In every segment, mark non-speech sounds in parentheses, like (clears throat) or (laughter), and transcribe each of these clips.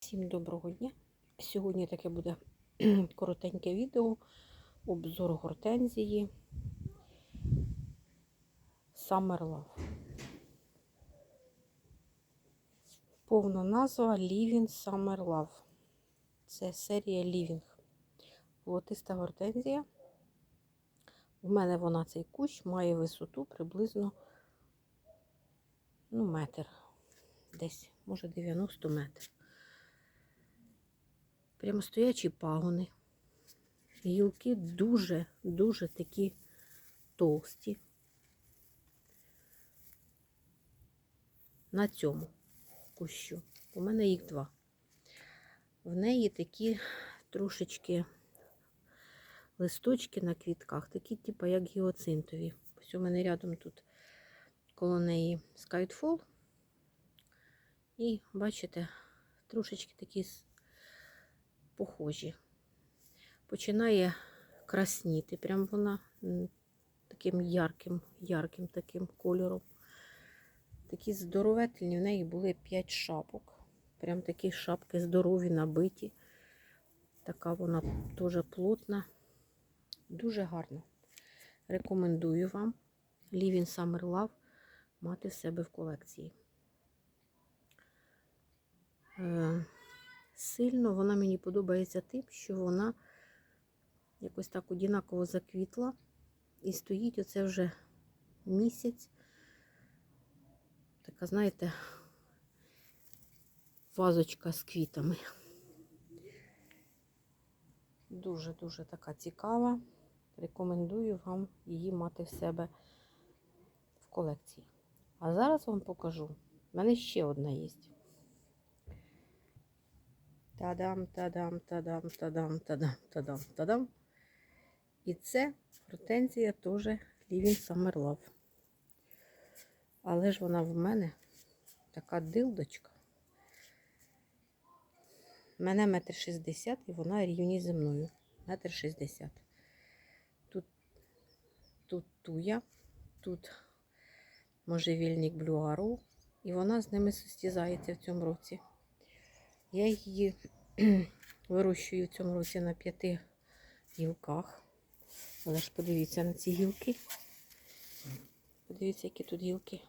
Всім доброго дня! Сьогодні таке буде (clears throat) коротеньке відео, обзор гортензії Summer Love. Повна назва Living Summer Love. Це серія Living. Волотиста гортензія. У мене вона цей кущ має висоту приблизно ну, метр. Десь, може, 90 метрів. Прямостоячі пагони. Гілки дуже-дуже такі товсті. На цьому кущу. У мене їх два. В неї такі трошечки листочки на квітках, такі, типу, як гіоцинтові. Ось у мене рядом тут коло неї Skyfall. І бачите, трошечки такі похожі. Починає красніти. Прям вона таким ярким, ярким таким кольором. Такі здоровительні, в неї були 5 шапок. Прям такі шапки здорові, набиті. Така вона дуже плотна, дуже гарна. Рекомендую вам Living Summer Love мати в себе в колекції. Сильно вона мені подобається тим, що вона якось так однаково заквітла і стоїть оце вже місяць. Така, знаєте, вазочка з квітами. Дуже-дуже така цікава. Рекомендую вам її мати в себе в колекції. А зараз вам покажу. У мене ще одна є. Тадам, тадам, тадам, тадам, тадам, тадам, тадам. І це гортензія теж Living Summer Love. Але ж вона в мене така дилдочка. У мене метр шістдесят і вона рівні зі мною. Метр шістдесят. Тут, тут туя, тут можжевільник Arrow, і вона з ними состязається в цьому році. Я її (clears throat) вирощую в цьому році на п'яти гілках. Але ж подивіться на ці гілки. Подивіться, які тут гілки.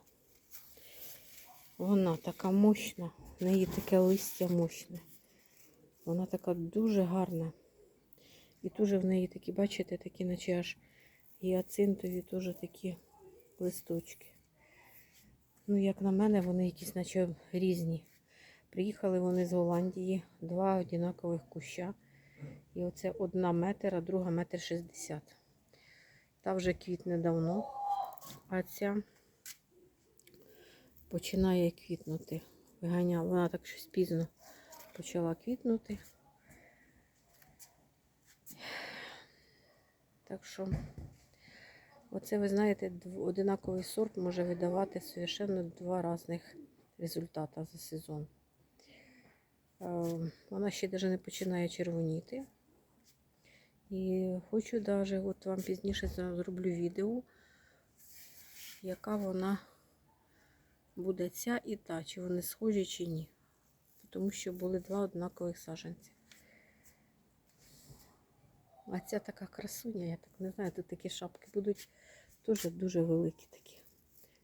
Вона така мощна, в неї таке листя мощне. Вона така дуже гарна. І дуже в неї такі, бачите, такі, наче аж гіацинтові, теж такі листочки. Ну, як на мене, вони якісь, наче різні. Приїхали вони з Голландії, два однакових куща. І оце одна метр, а друга метр шістдесят. Та вже квітне давно, а ця починає квітнути. Виганяла, вона так щось пізно почала квітнути. Так що, оце, ви знаєте, одинаковий сорт може видавати совершенно два різних результати за сезон. Вона ще навіть не починає червоніти. І хочу навіть, от вам пізніше зроблю відео, яка вона буде ця і та, чи вони схожі, чи ні. Тому що були два однакових саженці. А ця така красуня, я так не знаю, тут такі шапки будуть дуже дуже великі такі.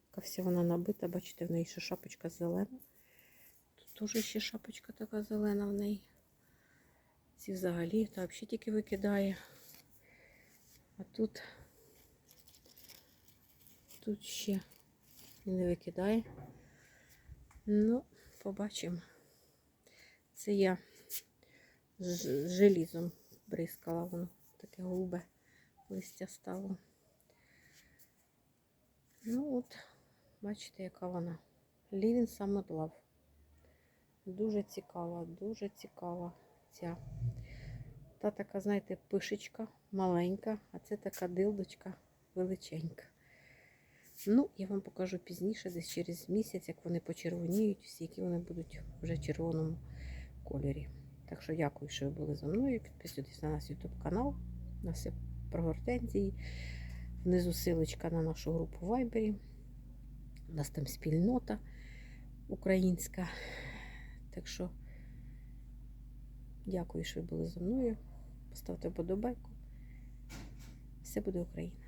Яка вся вона набита, бачите, в неї ще шапочка зелена. Тут ще шапочка така зелена в неї. Ці взагалі, та взагалі тільки викидає. А тут тут ще не викидає. Ну, побачимо. Це я з желізом бризкала воно. Таке голубе листя стало. Ну от, бачите, яка вона. Summer Love. Дуже цікава, дуже цікава ця. Та така, знаєте, пишечка маленька, а це така дилдочка величенька. Ну, я вам покажу пізніше, десь через місяць, як вони почервоніють, всі, які вони будуть вже в червоному кольорі. Так що дякую, що ви були зі мною. Підписуйтесь на наш YouTube канал, на все про гортензії. Внизу силочка на нашу групу Viber. У нас там спільнота українська. Так що, дякую, що ви були зі мною. Поставте вподобайку. Все буде Україна!